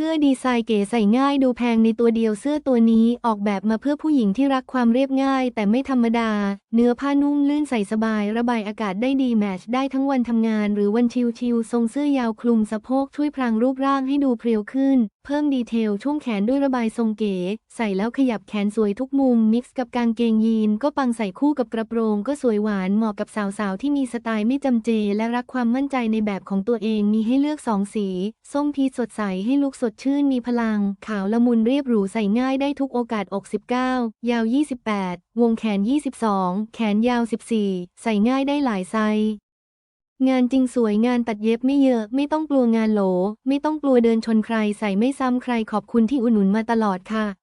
สื้อดีไซน์เก๋ใส่ง่ายดูแพงในตัวเดียวเสื้อตัวนี้ออกแบบมาเพื่อผู้หญิงที่รักความเรียบง่าย แต่ไม่ธรรมดา เนื้อผ้านุ่มลื่นใส่สบาย ระบายอากาศได้ดีแมทชได้ทั้งวันทำงาน หรือวันชิลๆทรงเสื้อยาวคลุมสะโพกช่วยพรางรูปร่างให้ดูเพรียวขึ้น เพิ่มดีเทลช่วงแขนด้วยระบายทรงเก๋ ใส่แล้วขยับแขนสวยทุกมุม มิกซ์กับกางเกงยีน ก็ปังใส่คู่กับกระโปรง ก็สวยหวานเหมาะกับสาวๆ ที่มีสไตล์ไม่จำเจ และรักความมั่นใจในแบบของตัวเองมีให้เลือกสองสี ส้มพีสดใสให้ลุกสดชื่นมีพลัง ขาวละมุนเรียบหรูใส่ง่ายได้ทุกโอกาสอก19 ยาว 28 วงแขน 22 แขนยาว 14 ใส่ง่ายได้หลายไซส์ งานจริงสวยงานตัดเย็บไม่เยอะ ไม่ต้องกลัวงานโหล ไม่ต้องกลัวเดินชนใครใส่ไม่ซ้ำใครขอบคุณที่อุดหนุนมาตลอดค่ะ